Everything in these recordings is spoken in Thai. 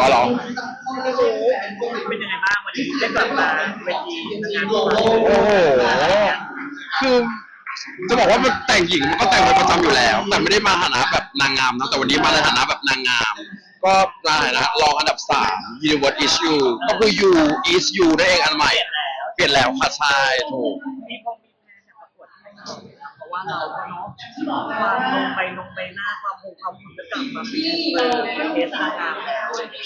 วเหรอ เป็นยังไงบ้างวันนี้ได้กลับมาเวทีงานโอ้โห คือจะบอกว่ามันแต่งหญิงมันก็แต่งเป็นประจำอยู่แล้ว แต่ไม่ได้มาฐานะแบบนางงามนะแต่วันนี้มาในฐานะแบบนางงาม ก็มาในฐานะรองอันดับสาม Universe is you ก็คือ you is you นั่นเองอันใหม่ เปลี่ยนแล้วค่ะใช่ถูก มีพงมีแพนจะประกวดให้เราเพราะว่าเราก็เนาะความลงไปลงไปหน้าความคงความความจะกลับมาเป็นเทสนางงาม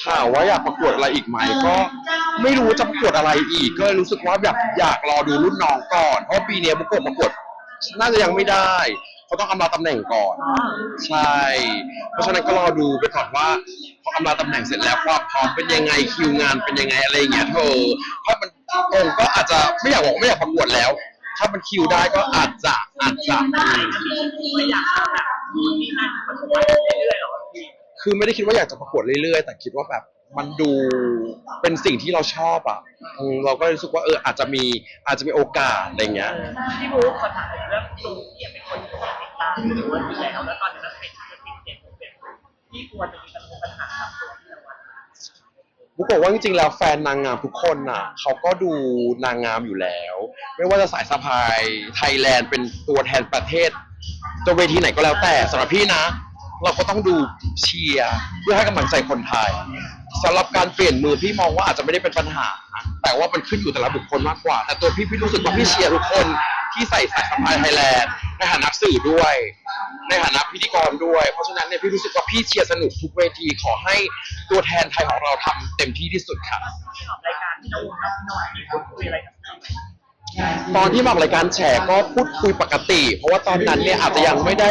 ข่าวว่าอยากประกวดอะไรอีกไหมก็ไม่รู้จะประกวดอะไรอีก ก็รู้สึกว่าแบบอยากรอดูรุ่นน้องก่อน เพราะปีนี้ประกวดประกวดน่าจะยังไม่ได้ เขาต้องอำลาตำแหน่งก่อน ใช่ เพราะฉะนั้นก็รอดูไปก่อนว่าพออำลาตำแหน่งเสร็จแล้วความพร้อมเป็นยังไงคิวงานเป็นยังไงอะไรอย่างเงี้ยเธอถ้ามันตรงก็อาจจะไม่อยากบอกไม่อยากประกวดแล้ว ถ้ามันคิวได้ก็อาจจะอาจจะ ไม่อยาก คือไม่ได้คิดว่าอยากจะประกวดเรื่อยๆ แต่คิดว่าแบบมันดูเป็นสิ่งที่เราชอบอะอืมเราก็รู้สึกว่าเอออาจจะมีอาจจะมีโอกาสอะไรเงี้ย พี่บุ๊คขอถามเรื่องตรงที่เป็นคนติดตามหรือว่าอยู่แล้วแล้วตอนนี้นเป็นจะติดเจ็บเป็นที่ควจะมีปัญหากับตัวพี่นวัดบุ๊กบอกว่าจริงๆ แล้วแฟนนางงามทุกคนน่ะเขาก็ดูนางงามอยู่แล้ว ไม่ว่าจะสายสะพายไทยแลนด์เป็นตัวแทนประเทศจะเวทีไหนก็แล้วแต่สำหรับพี่นะ เราก็ต้องดูเชียร์เพื่อให้กำลังใจคนไทยสำหรับการเปลี่ยนมือพี่มองว่าอาจจะไม่ได้เป็นปัญหา แต่ว่ามันขึ้นอยู่แต่ละบุคคลมากกว่า แต่ตัวพี่พี่รู้สึกว่าพี่เชียร์ทุกคนที่ใส่สายสะพายไทยแลนด์ในฐานะสื่อด้วย ในฐานะพิธีกรด้วย เพราะฉะนั้นเนี่ยพี่รู้สึกว่าพี่เชียร์สนุกทุกเวทีขอให้ตัวแทนไทยของเราทำเต็มที่ที่สุดค่ะรายการพี่นวัดพี่นวัดมีพูดคุยอะไรกับ ตอนที่มาออกรายการแฉก็พูดคุยปกติ เพราะว่าตอนนั้นเนี่ยอาจจะยังไม่ได้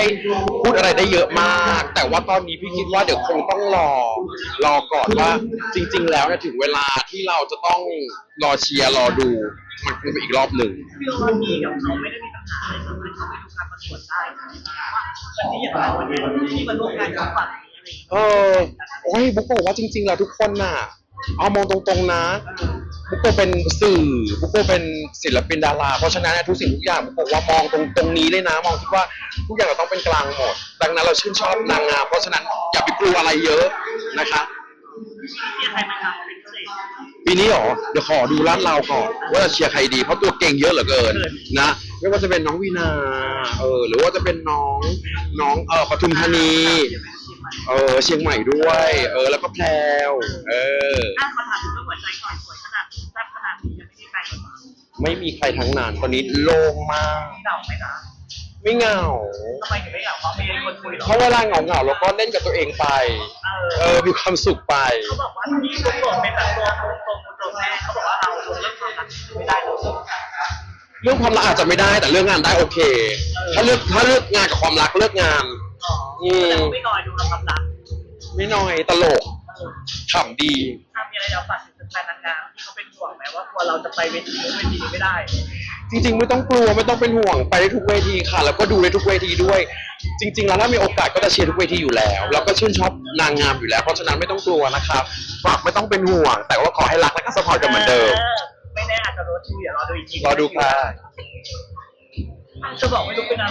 พูดอะไรได้เยอะมาก แต่ว่าตอนนี้พี่คิดว่าเดี๋ยวคงต้องรอ รอก่อนว่าจริง ๆ แล้วเนี่ยถึงเวลาที่เราจะต้องรอเชียร์รอดู มันคงเป็นอีกรอบหนึ่งพี่นวัดมีกับเขาไม่ได้มีปัญหาอะไรสามารถเข้าไปดูการประกวดได้ว่าวันนี้อย่างไรวันนี้ที่มาร่วมงานกับฝั่งนี้อะไรอย่างเงี้ยเออ โอ้ยบุ๊กบอกว่าจริง ๆ แล้วทุกคนน่ะ เอามองตรงๆนะ บุ๊กโกเป็นสื่อบุ๊กโกเป็นศิลปินดารา เพราะฉะนั้นทุกสิ่งทุกอย่างบุ๊กบอกว่ามองตรงตรงนี้เลยนะมองคิดว่าทุกอย่างเราต้องเป็นกลางหมด ดังนั้นเราชื่นชอบนางงามเพราะฉะนั้นอย่าไปกลัวอะไรเยอะนะคะเชียร์ใครไหมครับเป็นพิเศษปีนี้หรอเดี๋ยวขอดูลาดเราก่อนว่าจะเชียร์ใครดี เพราะตัวเก่งเยอะเหลือเกินนะไม่ว่าจะเป็นน้องวีนาเออหรือว่าจะเป็นน้องน้องเออปทุมธานีเออเชียงใหม่ด้วย เออแล้วก็แพรวเอออะมาถามถึงเรื่องหัวใจก่อนสวยขนาดนี้ ไม่มีใครทั้งนั้นตอนนี้โล่งมากเก่าไหมนะไม่เหงา ทำไมถึงไม่เก่าเพราะไม่ได้คนคุยหรอเพราะเวลาเหงาเหงาๆเราก็เล่นกับตัวเองไป เออมีความสุขไป เขาบอกว่าที่ทุกคนเป็นแบบตัวตรงตรงตรงแม่เขาบอกว่าเราลงเรื่องความรักไม่ได้เลยเรื่องความรักอาจจะไม่ได้แต่เรื่องงานได้โอเค ถ้าเลือกถ้าเลือกงานกับความรักเลือกงาน อืม แต่ไม่น้อยดูเราความรักไม่น้อยตลกขำดี ถ้ามีอะไรเราฝากถึง แฟนนางงามที่เขาเป็นห่วงไหมว่ากลัวเราจะไปเวทีนู้นเวทีนี้ไม่ได้ จริงๆ ไม่ต้องกลัวไม่ต้องเป็นห่วงไปได้ทุกเวทีค่ะ แล้วก็ดูได้ทุกเวทีด้วย จริง ๆ แล้วถ้ามีโอกาสก็จะเชียร์ทุกเวทีอยู่แล้วแล้วก็ชื่นชอบนางงามอยู่แล้ว เพราะฉะนั้นไม่ต้องกลัวนะครับฝากไม่ต้องเป็นห่วง แต่ว่าขอให้รักและก็สปอร์ตกันเหมือนเดิมไม่แน่อาจจะรถดูเดี๋ยวรอดูอีกทีรอดูค่ะ จะบอกไม่รู้เป็นอะไร